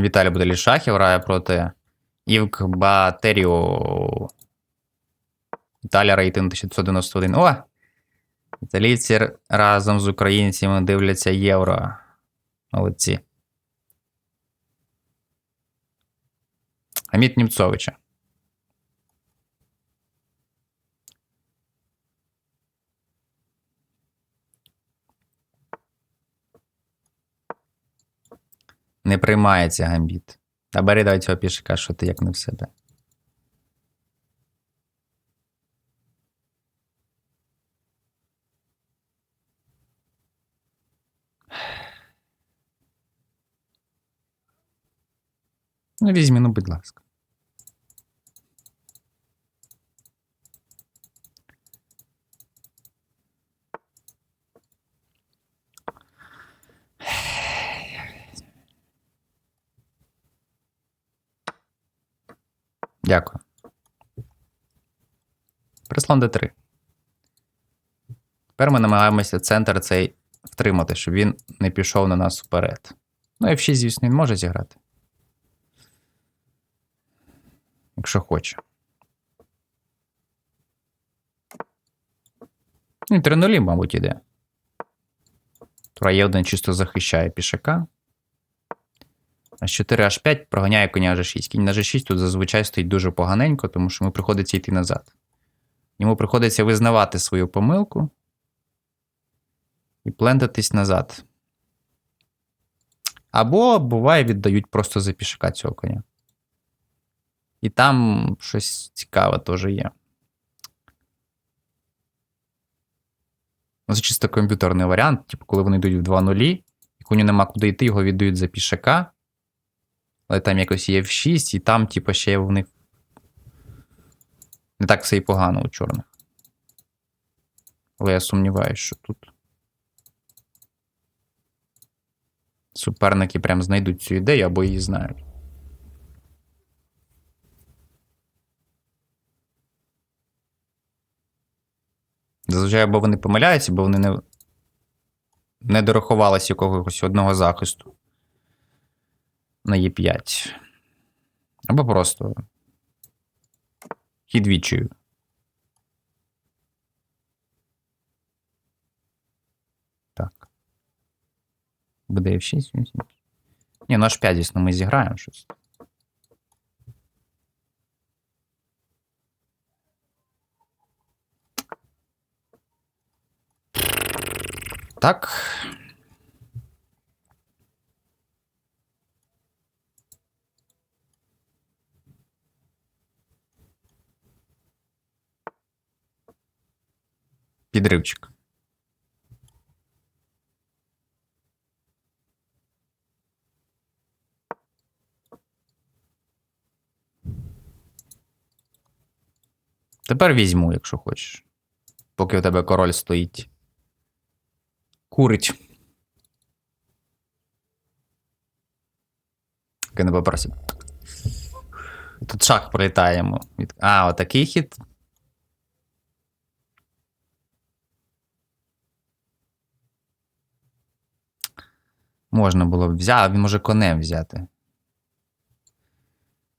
Віталій Будалішахів грає проти Івк Батеріо. Італія рейтинг 1991. О! Італійці разом з українцями дивляться євро. Молодці. Аміт Німцовича. Не приймається гамбіт. Та бери давай цього пішака, що ти як не в себе. Ну, візьми, ну, будь ласка. Дякую. Прислон D3. Тепер ми намагаємося центр цей втримати, щоб він не пішов на нас вперед. Ну, F6, звісно, він може зіграти. Якщо хоче. Ну, 3 нулі, мабуть, іде. Тура Є1 чисто захищає пішака. H4, H5 проганяє коня G6. Кінь на G6 тут зазвичай стоїть дуже поганенько, тому що йому приходиться йти назад. Йому приходиться визнавати свою помилку і плентатись назад. Або, буває, віддають просто за пішака цього коня. І там щось цікаве теж є. Це чисто комп'ютерний варіант, типу, коли вони йдуть в 2 нулі, і коню нема куди йти, його віддають за пішака. Але там якось є F6, і там, типу, ще в них не так все і погано у чорних. Але я сумніваюся, що тут. Суперники прям знайдуть цю ідею або її знають. Зазвичай або вони помиляються, бо вони не, не дорахувалися якогось одного захисту на Е5. Або просто хід відчаю. Так. Буде F6. Ні, ну H5, звісно, ми зіграємо щось. Так. Підривчик. Тепер візьму, якщо хочеш. Поки у тебе король стоїть. Курить. Я не попросив. Тут шах пролітає йому. Від- А, отакий хід. Можна було б взяти, він може конем взяти.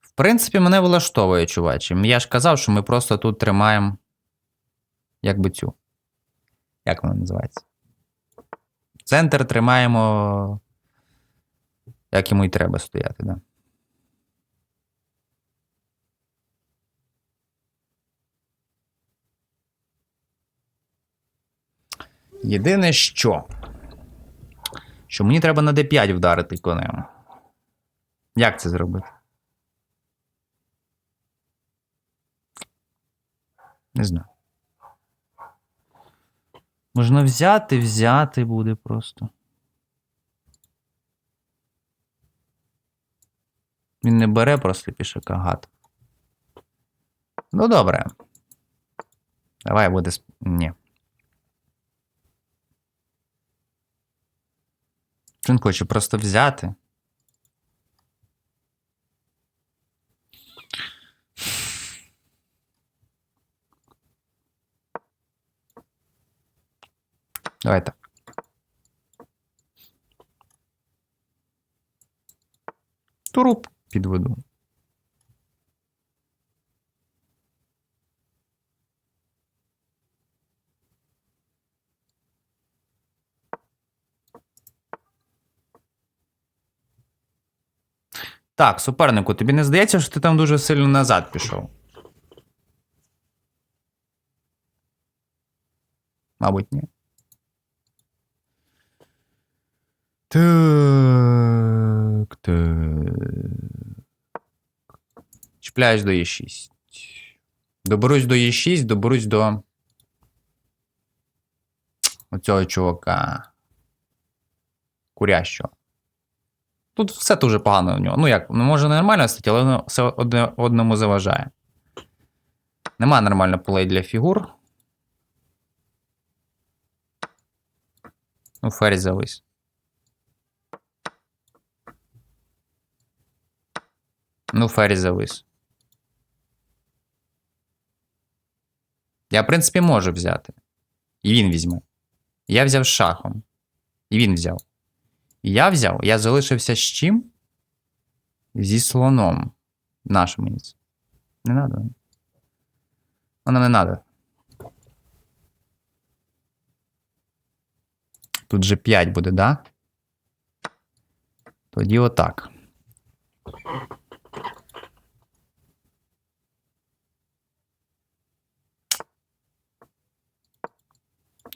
В принципі, мене влаштовує, чувачі. Я ж казав, що ми просто тут тримаємо. Як би цю. Як вона називається? Центр тримаємо. Як йому і треба стояти, да. Єдине що. Що мені треба на D5 вдарити конем. Як це зробити? Не знаю. Можна взяти, взяти буде просто. Він не бере просто пішака гад. Ну, добре. Давай буде. Ні. Він хоче просто взяти. Давай так. Туру підведу. Так, супернику, тобі не здається, що ти там дуже сильно назад пішов? Мабуть, ні. Так, так. Чіпляюсь до Е6. Доберусь до Е6, доберусь до оцього чувака. Курящого. Тут все дуже погано в нього. Ну як, ну може нормально стати, але все одне одному заважає. Нема нормально полей для фігур. Ну, ферзь завис. Ну, ферзь завис. Я, в принципі, можу взяти. І він візьме. Я взяв шахом. І він взяв. Я взяв, я залишився з чим? Зі слоном. Наше мені. Не надо. Воно не надо. Тут же 5 буде, да? Тоді отак.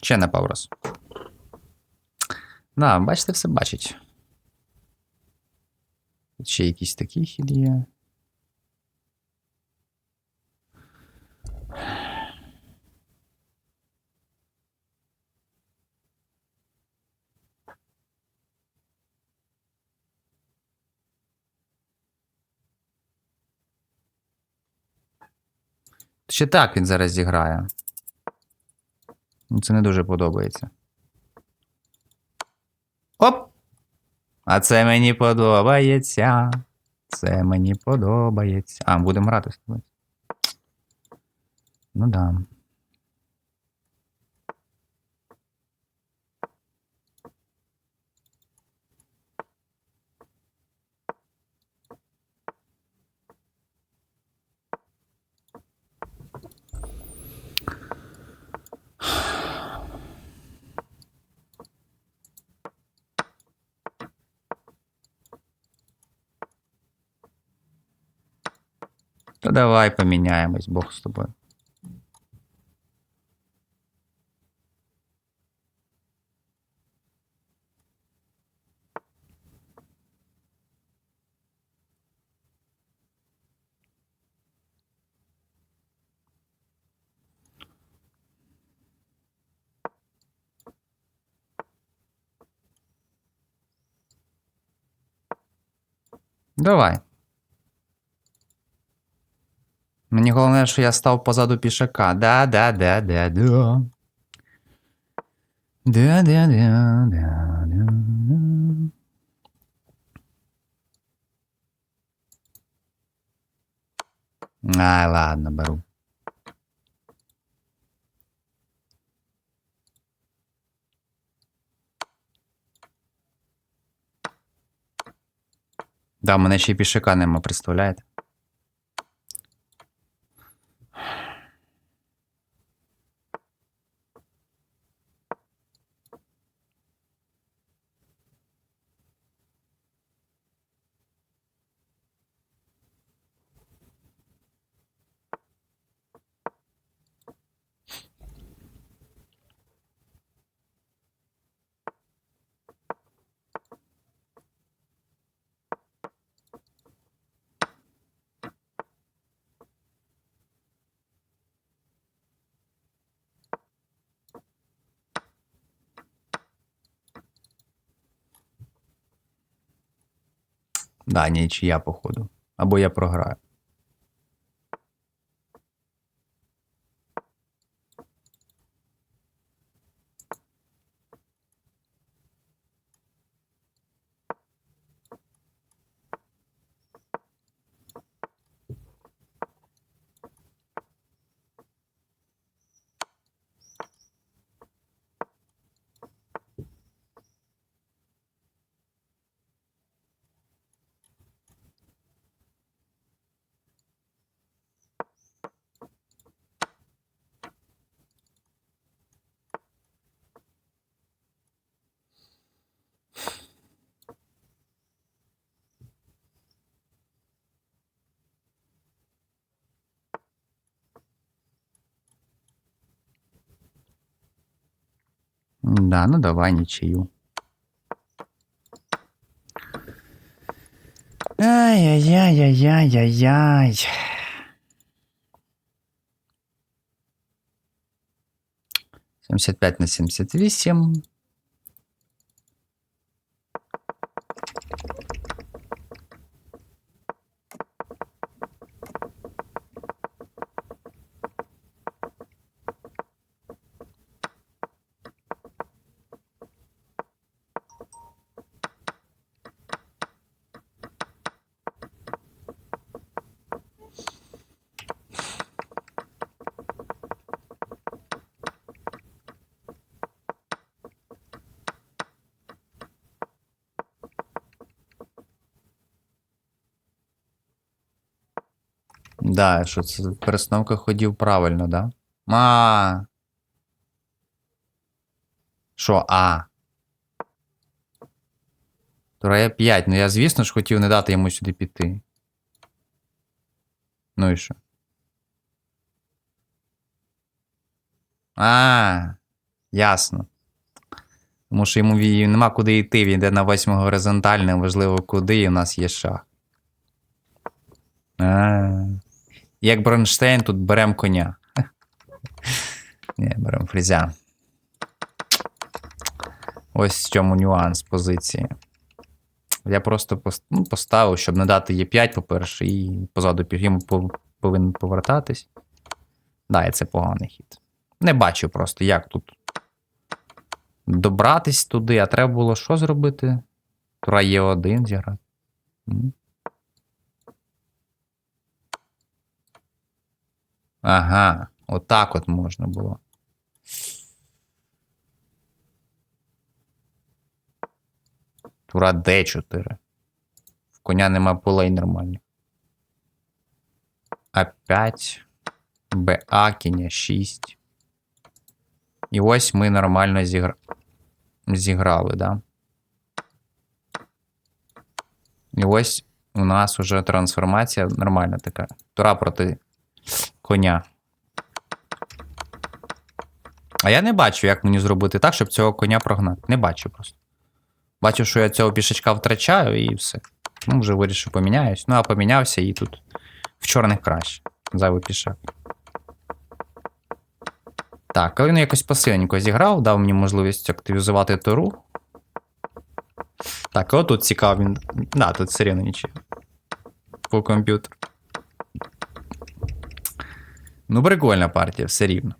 Ще не Паврос. Да, бачите, все бачить. Ще якийсь такий хід є. Ще так він зараз зіграє. Ну, Це не дуже подобається. Оп! А це мені подобається. Це мені подобається. А, будемо грати з тобою. Ну да. То давай поміняємось, Бог з тобою. Давай. Мені головне, що я став позаду пішака. Да, да, да, да, да. Да, да, да, да, да. Ай, ладно, беру. Да, мене ще й пішака нема, представляєте? Да, нічия, походу. Або я програю. Да, ну давай нічию. Ай-яй-яй-яй-яй-яй. 75 на 78. Да, що це перестановка ходів правильно, да? А. Що, а? Тура 5. Ну я, звісно ж, хотів не дати йому сюди піти. Ну і що? А, ясно. Тому що йому нема куди йти, він йде на восьму горизонтальне, важливо куди, і у нас є шах. А. Як Бронштейн, тут беремо коня. Ні, беремо фрізя. Ось в чому нюанс позиції. Я просто ну, поставив, щоб не дати Є5, по-перше, і позаду йому повинен повертатись. Да, і це поганий хід. Не бачу просто, як тут добратись туди, а треба було що зробити? Тура Є1 зіграти. Ага, отак от можна було. Тура Д4. В коня нема полей нормально. А5. БА, кіння 6. І ось ми нормально зігра... зіграли, да? І ось у нас уже трансформація нормальна така. Тура проти коня. А я не бачу, як мені зробити так, щоб цього коня прогнати. Не бачу просто. Бачу, що я цього пішечка втрачаю і все. Ну, вже вирішив, поміняюсь. Ну, а помінявся і тут в чорних краще. Зайвий пішак. Так, але він якось посиленько зіграв, дав мені можливість активізувати туру. Так, от тут цікаво він. Да, тут все рівно нічого. По комп'ютеру. Ну, прикольна партія, все рівно.